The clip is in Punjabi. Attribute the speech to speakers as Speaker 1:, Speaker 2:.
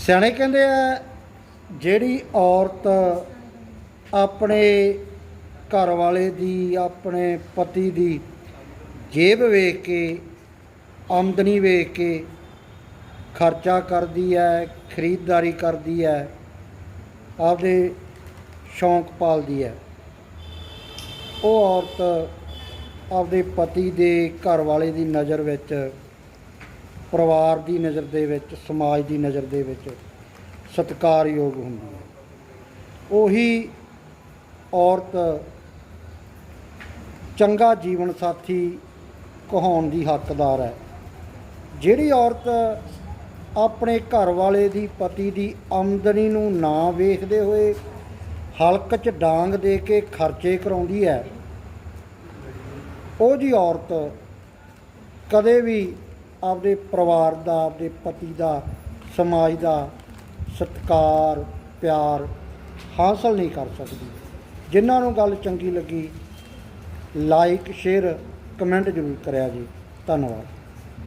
Speaker 1: ਸਿਆਣੇ ਕਹਿੰਦੇ ਆ, ਜਿਹੜੀ ਔਰਤ ਆਪਣੇ ਘਰ ਵਾਲੇ ਦੀ, ਆਪਣੇ ਪਤੀ ਦੀ ਜੇਬ ਵੇਖ ਕੇ, ਆਮਦਨੀ ਵੇਖ ਕੇ ਖਰਚਾ ਕਰਦੀ ਹੈ, ਖਰੀਦਦਾਰੀ ਕਰਦੀ ਹੈ, ਆਪਦੇ ਸ਼ੌਂਕ ਪਾਲਦੀ ਹੈ। ਉਹ ਔਰਤ ਆਪਦੇ ਪਤੀ ਦੇ ਘਰ ਵਾਲੇ ਦੀ ਨਜ਼ਰ ਵਿੱਚ ਪਰਿਵਾਰ ਦੀ ਨਜ਼ਰ ਦੇ ਵਿੱਚ, ਸਮਾਜ ਦੀ ਨਜ਼ਰ ਦੇ ਵਿੱਚ ਸਤਿਕਾਰਯੋਗ ਹੁੰਦੀ ਹੈ। ਉਹੀ ਔਰਤ ਚੰਗਾ ਜੀਵਨ ਸਾਥੀ ਕਹਾਉਣ ਦੀ ਹੱਕਦਾਰ ਹੈ। ਜਿਹੜੀ ਔਰਤ ਆਪਣੇ ਘਰ ਵਾਲੇ ਦੀ ਪਤੀ ਦੀ ਆਮਦਨੀ ਨੂੰ ਨਾ ਵੇਖਦੇ ਹੋਏ ਹਲਕ 'ਚ ਡਾਂਗ ਦੇ ਕੇ ਖਰਚੇ ਕਰਾਉਂਦੀ ਹੈ ਉਹ ਜੀ ਔਰਤ ਕਦੇ ਵੀ ਆਪਦੇ ਪਰਿਵਾਰ ਦਾ, ਆਪਦੇ ਪਤੀ ਦਾ, ਸਮਾਜ ਦਾ ਸਤਿਕਾਰ, ਪਿਆਰ ਹਾਸਲ ਨਹੀਂ ਕਰ ਸਕਦੀ। ਜਿਨ੍ਹਾਂ ਨੂੰ ਗੱਲ ਚੰਗੀ ਲੱਗੀ ਲਾਈਕ ਸ਼ੇਅਰ ਕਮੈਂਟ ਜ਼ਰੂਰ ਕਰਿਆ ਜੀ। ਧੰਨਵਾਦ।